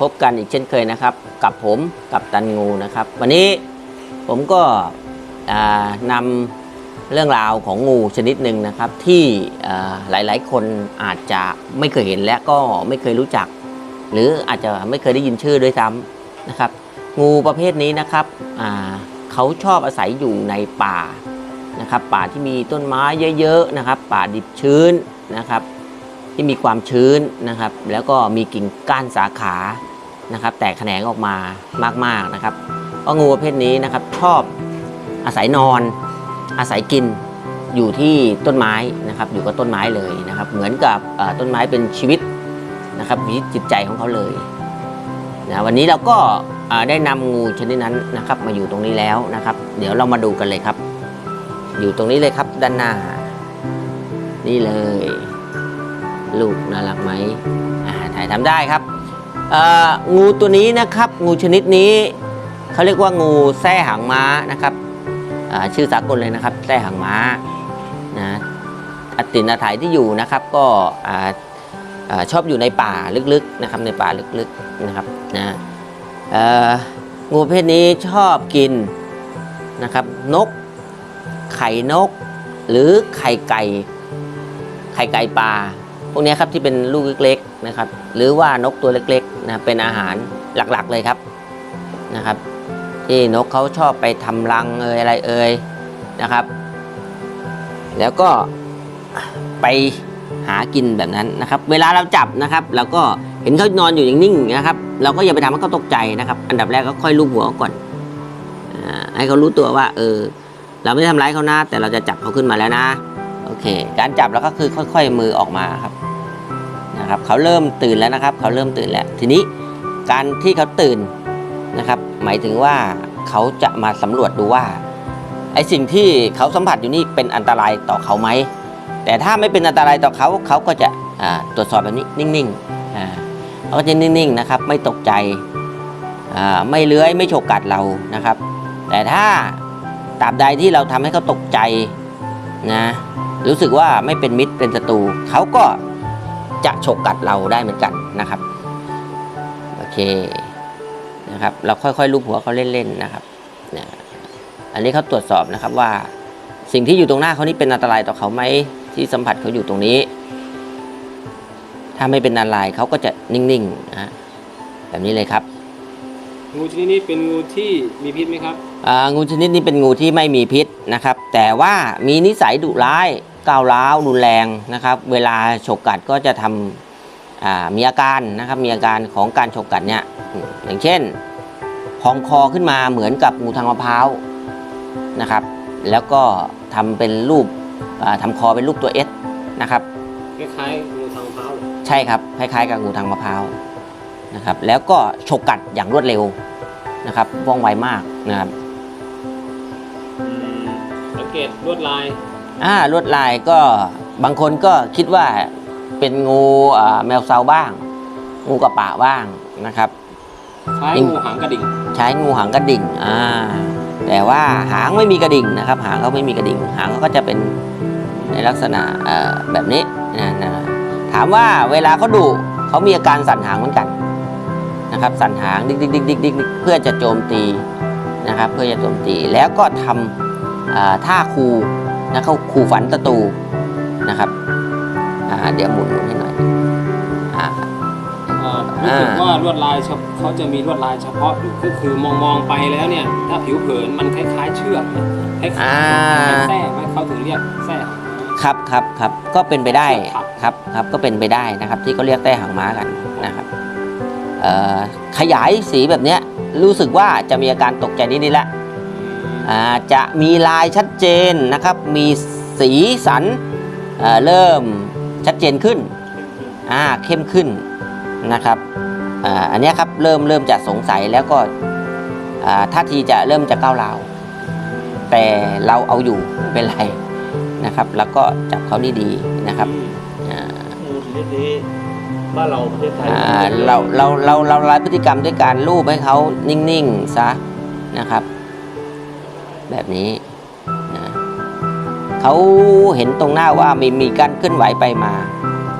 พบกันอีกเช่นเคยนะครับ กับผมกับตันงูนะครับ วันนี้ผมก็อ่านำเรื่องราวของงูชนิดหนึ่งนะครับ ที่อ่าหลายๆ คนอาจจะไม่เคยเห็นและก็ไม่เคยรู้จัก หรืออาจจะไม่เคยได้ยินชื่อด้วยซ้ำนะครับ งูประเภทนี้นะครับเขาชอบอาศัยอยู่ในป่านะครับป่าที่มีต้นไม้เยอะๆนะครับ ป่าดิบชื้นนะครับ ที่มีความชื้นนะครับ แล้วก็มีกิ่งก้านสาขา นะครับ แตกแขนงออกมามากๆนะครับเพราะงูประเภทนี้นะครับชอบอาศัยนอน อาศัยกินอยู่ที่ต้นไม้นะครับ อยู่กับต้นไม้เลยนะครับ เหมือนกับต้นไม้เป็นชีวิตนะครับชีวิจิตใจของเขาเลยนะวันนี้เราก็ได้นำงูชนิดนั้นนะครับ มาอยู่ตรงนี้แล้วนะครับ เดี๋ยวเรามาดูกันเลยครับ อยู่ตรงนี้เลยครับด้านหน้า นี่เลย ลูกน่ารักไหมถ่ายทำได้ครับ งูตัวนี้นะครับ งูชนิดนี้เขาเรียกว่างูแส้หางม้านะครับชื่อสากลเลยนะครับแส้หางม้านะอัตินาถายที่อยู่นะครับก็อชอบอยู่ในป่าลึกๆนะครับในป่าลึกๆนะครับนะงูประเพศนี้ชอบกินนะครับนก ไข่นก หรือไข่ไก่ ไข่ไก่ปลาพวกนี้ครับที่เป็นลูกเล็ก นะครับ หรือว่านกตัวเล็กๆนะเป็นอาหารหลักๆเลยครับนะครับ ที่นกเขาชอบไปทำรังเอยอะไรเอยนะครับ แล้วก็ไปหากินแบบนั้นนะครับ เวลาเราจับนะครับเราก็เห็นเขานอนอยู่อย่างนิ่งนะครับ เราก็อย่าไปทำให้เขาตกใจนะครับ อันดับแรกก็ค่อยลูบหัวเขาก่อนอให้เขารู้ตัวว่า เออ เราไม่ได้ทำร้ายเขานะแต่เราจะจับเขาขึ้นมาแล้วนะ โอเค การจับแล้วก็คือค่อย ๆ มือออกมาครับ นะครับเขาเริ่มตื่นแล้วนะครับเขาเริ่มตื่นแล้ว ทีนี้การที่เขาตื่นนะครับ หมายถึงว่าเขาจะมาสำรวจดูว่าไอสิ่งที่เขาสัมผัสอยู่นี่เป็นอันตรายต่อเขาไหมแต่ถ้าไม่เป็นอันตรายต่อเขาเขาก็จะตรวจสอบแบบนี้นิ่งๆเขาก็จะนิ่งๆนะครับ ไม่ตกใจไม่เลื้อยไม่ฉกกัดเรานะครับ แต่ถ้าตราบใดที่เราทำให้เขาตกใจนะรู้สึกว่าไม่เป็นมิตรเป็นศัตรูเขาก็ จะฉกกัดเราได้เหมือนกันนะครับโอเคนะครับ เราค่อยๆลูบหัวเขาเล่นๆนะครับเนี่ยอันนี้เขาตรวจสอบนะครับว่าสิ่งที่อยู่ตรงหน้าเขานี่เป็นอันตรายต่อเขาไหมที่สัมผัสเขาอยู่ตรงนี้ ถ้าไม่เป็นอันตรายเขาก็จะนิ่งๆนะแบบนี้เลยครับ งูชนิดนี้เป็นงูที่มีพิษไหมครับ อ่างูชนิดนี้เป็นงูที่ไม่มีพิษนะครับ แต่ว่ามีนิสัยดุร้าย ก้าวร้าวรุนแรงนะครับ เวลาฉกกัดก็จะทำอ่ามีอาการนะครับมีอาการของการฉกกัดเนี่ยอืมอย่างเช่นพองคอขึ้นมาเหมือนกับงูทางมะพร้าวนะครับ แล้วก็ทำเป็นรูปอ่าทำคอเป็นรูปตัวเอสนะครับคล้ายๆงูทางมะพร้าวเหรอใช่ครับคล้ายๆกับงูทางมะพร้าวนะครับ แล้วก็ฉกกัดอย่างรวดเร็วนะครับว่องไวมากนะครับอืมสังเกตลวดลาย อ่าลวดลายก็บางคนก็คิดว่าเป็นงูอ่าแมวเซาบ้าง งูกระปะบ้างนะครับคล้ายจริงงูหางกระดิ่ง ใช้งูหางกระดิ่งอ่าแต่ว่าหางไม่มีกระดิ่งนะครับ หางเขาไม่มีกระดิ่ง หางเขาก็จะเป็นในลักษณะเอ่อแบบนี้นะนะถามว่าเวลาเขาดุเขามีอาการสั่นหางเหมือนกันนะครับสั่นหางดิกดิกดิกดิกดิกดิกเพื่อจะโจมตีนะครับ เพื่อจะโจมตีแล้วก็ทำอ่าท่าคู นะเขาคูฝันศัตรูนะครับอ่าเดี๋ยวหมุนหมุนให้หน่อยอ่าเอ่อรู้สึกอ่าว่าลวดลายเฉพเขาจะมีลวดลายเฉพาะอยู่ก็คือมองมองๆไปแล้วเนี่ย ถ้าผิวเผินมันคล้ายๆเชือกเนี่ยคล้ายๆอ่าแส้ไหมเขาถึงเรียกแส้หางม้าครับครับครับก็เป็นไปได้ครับครับครับก็เป็นไปได้นะครับ ที่เขาเรียกแต้หางม้ากันนะครับเอ่อขยายสีแบบเนี้ยรู้สึกว่าจะมีอาการตกใจนิดๆแล้วอ่า จะมีลายชัดเจนนะครับ มีสีสันเอ่อเริ่มชัดเจนขึ้นอ่าเข้มขึ้นนะครับอ่าอันเนี้ยครับเริ่มเริ่มจะสงสัยแล้วก็อ่าท่าทีจะเริ่มจะก้าวร้าว แต่เราเอาอยู่ไม่เป็นไรนะครับ แล้วก็จับเขาดีๆนะครับอ่างูชนิดนี้บ้านเราประเทศไทยอ่าเราเราเราเราลายพฤติกรรมด้วยการลูบให้เขานิ่งๆซะนะครับ แบบนี้นะเขาเห็นตรงหน้าว่ามีมีการเคลื่อนไหวไปมา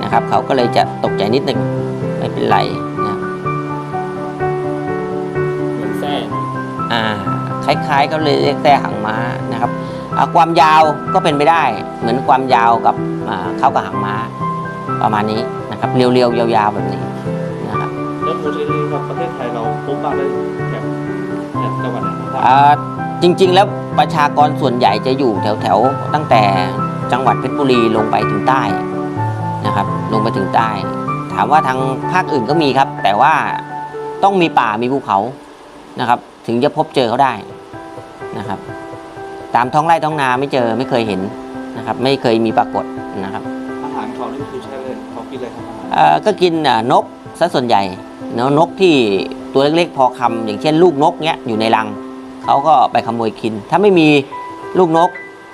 นะครับเขาก็เลยจะตกใจนิดหนึ่งไม่เป็นไรนะแซ่อ่าคล้ายๆเขาเลยเรียกแซ่หางม้านะครับความยาวก็เป็นไปได้ เหมือนความยาวกับเขากับหางม้าประมาณนี้นะครับเรียวๆยาวๆแบบนี้นะครับแล้วมูลนิธิครับประเทศไทยเราพบบ้างได้แบบจังหวัดไหนครับจริง ๆ แล้ว ประชากรส่วนใหญ่จะอยู่แถวๆตั้งแต่จังหวัดเพชรบุรีลงไปถึงใต้นะครับ ลงไปถึงใต้ ถามว่าทางภาคอื่นก็มีครับ แต่ว่าต้องมีป่ามีภูเขานะครับ ถึงจะพบเจอเขาได้นะครับ ตามท้องไร่ท้องนาไม่เจอไม่เคยเห็นนะครับ ไม่เคยมีปรากฏนะครับอาหารเขานี่คือใช่เลยเขากินอะไรครับอาหารเอ่อก็กินอ่านกซะส่วนใหญ่เนาะนกที่ตัวเล็กๆพอคำอย่างเช่นลูกนกเนี้ยอยู่ในรัง เขาก็ไปขโมยกิน ถ้าไม่มีลูกนก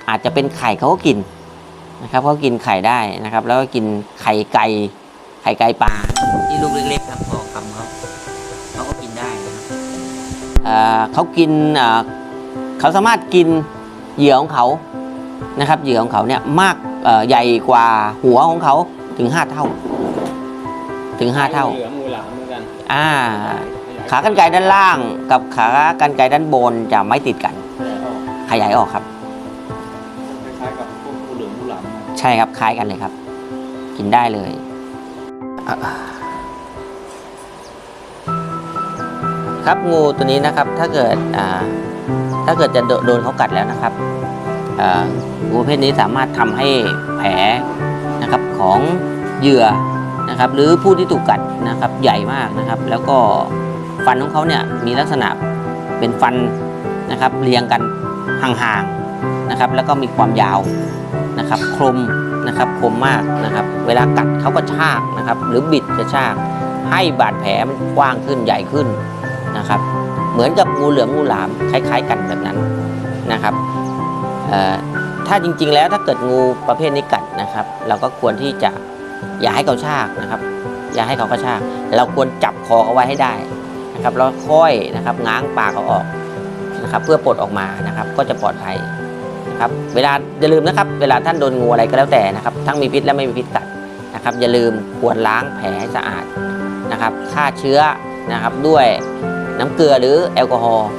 อาจจะเป็นไข่เขาก็กินนะครับเขากินไข่ได้นะครับ แล้วก็กินไข่ไก่ไข่ไก่ปลาที่ลูกเล็กๆครับพอคำเขาเขาก็กินได้นะครับเอ่อเขากินอ่าเขาสามารถกินเหยื่อของเขานะครับเหยื่อของเขาเนี่ยมากเอ่อใหญ่กว่าหัวของเขาถึง 5 เท่า ถึง 5 เท่าเหลือมงูหลามเหมือนกันอ่า ขากรรไกรด้านล่างกับขากรรไกรด้านบนจะไม่ติดกัน ขยายออกครับ คล้ายๆกับพวกงูเหลือมงูหลามนะใช่ครับคล้ายกันเลยครับ กินได้เลยอะครับงูตัวนี้นะครับถ้าเกิดอ่าถ้าเกิดจะโดโดนเขากัดแล้วนะครับอ่างูประเพศนี้สามารถทำให้แผลนะครับของเหยื่อนะครับ หรือผู้ที่ถูกกัดนะครับใหญ่มากนะครับ แล้วก็ ฟันของเขาเนี่ยมีลักษณะเป็นฟันนะครับเรียงกันห่างๆนะครับ แล้วก็มีความยาวนะครับคมนะครับคมมากนะครับ เวลากัดเขาก็ชากนะครับ หรือบิดจะชาก ให้บาดแผลมันกว้างขึ้นใหญ่ขึ้นนะครับ เหมือนกับงูเหลือมงูหลามคล้าย ๆ กันแบบนั้นนะครับถ้าจริงๆแล้วถ้าเกิดงูประเภทนี้กัดนะครับ เราก็ควรที่จะอย่าให้เขาชากนะครับ อย่าให้เขากระชาก เราควรจับคอเขาไว้ให้ได้ นะครับแล้วค่อยนะครับง้างปากเขาออกนะครับเพื่อปลดออกมานะครับก็จะปลอดภัยนะครับเวลาอย่าลืมนะครับเวลาท่านโดนงูอะไรก็แล้วแต่นะครับทั้งมีพิษและไม่มีพิษกัดนะครับอย่าลืมควรล้างแผลให้สะอาดนะครับฆ่าเชื้อนะครับด้วยน้ำเกลือหรือแอลกอฮอล์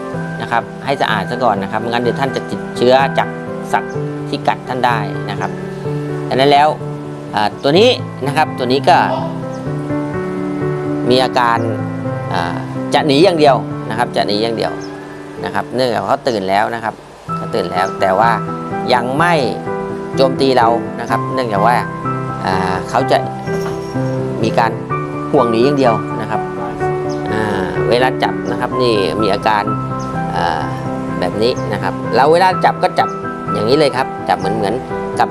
นะครับให้สะอาดซะก่อนนะครับงั้นเดี๋ยวท่านจะติดเชื้อจากสัตว์ที่กัดท่านได้นะครับดังนั้นแล้วตัวนี้นะครับตัวนี้ก็มีอาการอ่า จะหนีอย่างเดียวนะครับ จะหนีอย่างเดียวนะครับ เนื่องจากเขาตื่นแล้วนะครับเขาตื่นแล้วแต่ว่ายังไม่โจมตีเรานะครับ เนื่องจากว่าเขาจะมีการห่วงหนีอย่างเดียวนะครับเวลาจับนะครับนี่มีอาการาแบบนี้นะครับเราเวลาจับก็จับอย่างนี้เลยครับ จับเหมือนเหมือนกับ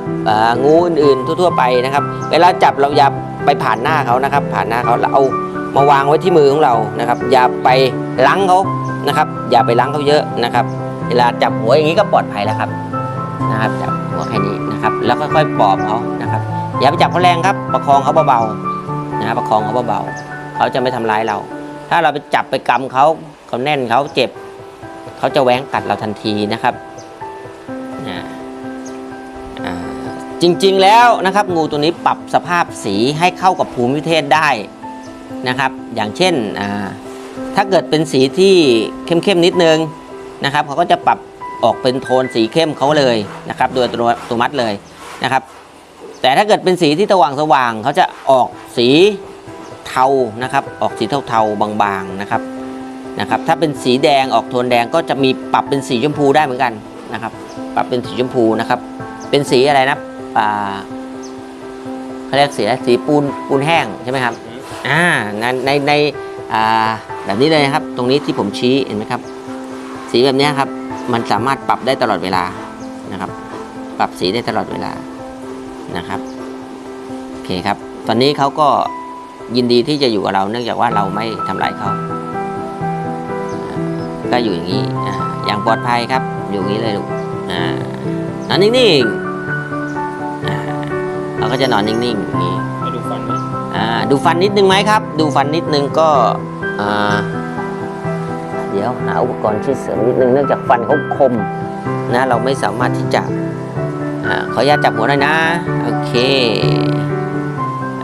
งูอื่นๆทั่ว ๆ ไปนะครับ เวลาจับเราอย่าไปผ่านหน้าเขานะครับ ผ่านหน้าเขาเราเอา มาวางไว้ที่มือของเรานะครับ อย่าไปล้างเขานะครับ อย่าไปล้างเขาเยอะนะครับ เวลาจับหัวอย่างนี้ก็ปลอดภัยแล้วครับนะครับ จับหัวแค่นี้นะครับ แล้วค่อยๆปลอบเขานะครับ อย่าไปจับเขาแรงครับ ประคองเขาเบาๆนะครับประคองเขาเบาๆเขาจะไม่ทำร้ายเรา ถ้าเราไปจับไปกำเขาเขาแน่นเขาเจ็บเขาจะแหวงกัดเราทันทีนะครับจริงๆแล้วนะครับ งูตัวนี้ปรับสภาพสีให้เข้ากับภูมิประเทศได้ นะครับ อย่างเช่นถ้าเกิดเป็นสีที่เข้มๆนิดนึงนะครับเขาก็จะปรับออกเป็นโทนสีเข้มเขาเลยนะครับโดยตัวตัวมัดเลยนะครับ แต่ถ้าเกิดเป็นสีที่สว่างสว่างๆเขาจะออกสีเทานะครับ ออกสีเทาๆบางๆนะครับนะครับ ถ้าเป็นสีแดงออกโทนแดงก็จะมีปรับเป็นสีชมพูได้เหมือนกันนะครับ ปรับเป็นสีชมพูนะครับ เป็นสีอะไรนะอ่าเขาเรียกสีอะไรสีปูนปูนแห้งใช่ไหมครับ อ่าในในในอ่าแบบนี้เลยนะครับ ตรงนี้ที่ผมชี้เห็นไหมครับ สีแบบนี้ครับ มันสามารถปรับได้ตลอดเวลานะครับ ปรับสีได้ตลอดเวลานะครับโอเคครับ ตอนนี้เขาก็ยินดีที่จะอยู่กับเรา เนื่องจากว่าเราไม่ทำลายเขาก็อยู่อย่างนี้อย่างปลอดภัยครับ อยู่อย่างนี้เลยลูกนอนนิ่งๆเราก็จะนอนนิ่งๆอย่างนี้ ดูฟันนิดนึงไหมครับ ดูฟันนิดนึงก็เดี๋ยวหาอุปกรณ์ที่เสริมนิดนึงเนื่องจากฟันเขาคมนะเราไม่สามารถที่จะอขออนุญาตจับหัวหน่อยนะโอเค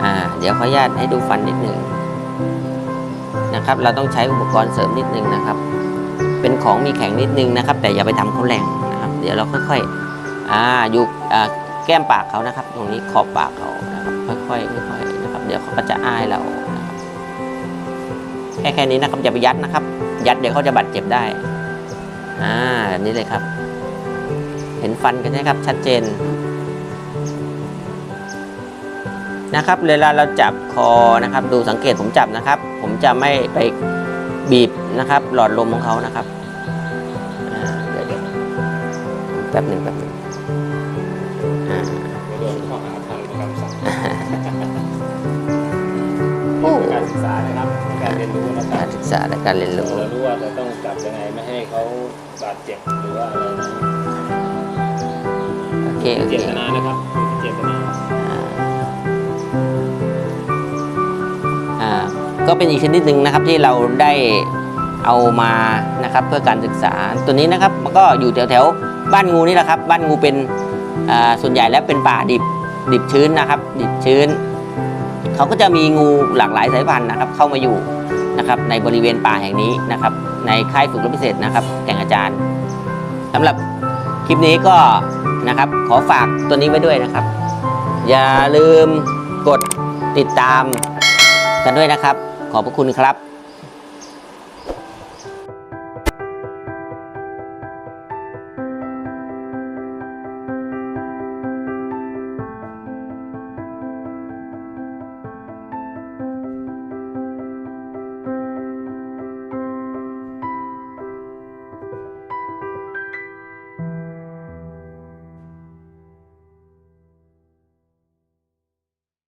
อเดี๋ยวขออนุญาตให้ดูฟันนิดนึงนะครับ เราต้องใช้อุปกรณ์เสริมนิดนึงนะครับ เป็นของมีแข็งนิดนึงนะครับ แต่อย่าไปทำเขาแรงนะครับ เดี๋ยวเราค่อยๆออยู่แก้มปากเขานะครับ ตรงนี้ขอบปากเขานะครับค่อยๆค่อยๆ ดี๋ยวเขาก็จะอ้ายเราแค่แค่นี้นะครับอย่าไปยัดนะครับ ยัดเดี๋ยวเขาจะบาดเจ็บได้อ่าแบบนี้เลยครับ เห็นฟันกันไหมครับ ชัดเจนนะครับเวลาเราจับคอนะครับ ดูสังเกตผมจับนะครับ ผมจะไม่ไปบีบนะครับ หลอดลมของเขานะครับเดี๋ยวแป๊บหนึ่งแป๊บหนึ่ง ษานะครับการเรียนรู้นะครักาบรศึกษาและการเรียนรู้ เรารู้ว่าเราต้องจับยังไงไม่ให้เขาบาดเจ็บหรือว่าอะไรนะโอเค โอเจเคตนานะครับเจตนาอ่าก็เป็นอีกชนิดหนึ่งนะครับที่เราได้เอามานะครับเพื่อการศึกษาตัวนี้นะครับมันก็อยู่แถวแถวๆบ้านงูนี่แหละครับ บ้านงูเป็นอ่าส่วนใหญ่แล้วเป็นป่าดิบดิบชื้นนะครับ ดิบชื้น เขาก็จะมีงูหลากหลายสายพันธุ์นะครับเข้ามาอยู่นะครับในบริเวณป่าแห่งนี้นะครับในค่ายฝึกรบพิเศษนะครับแก่งอาจารย์สำหรับคลิปนี้ก็นะครับขอฝากตัวนี้ไว้ด้วยนะครับ อย่าลืมกดติดตามกันด้วยนะครับ ขอบพระคุณครับ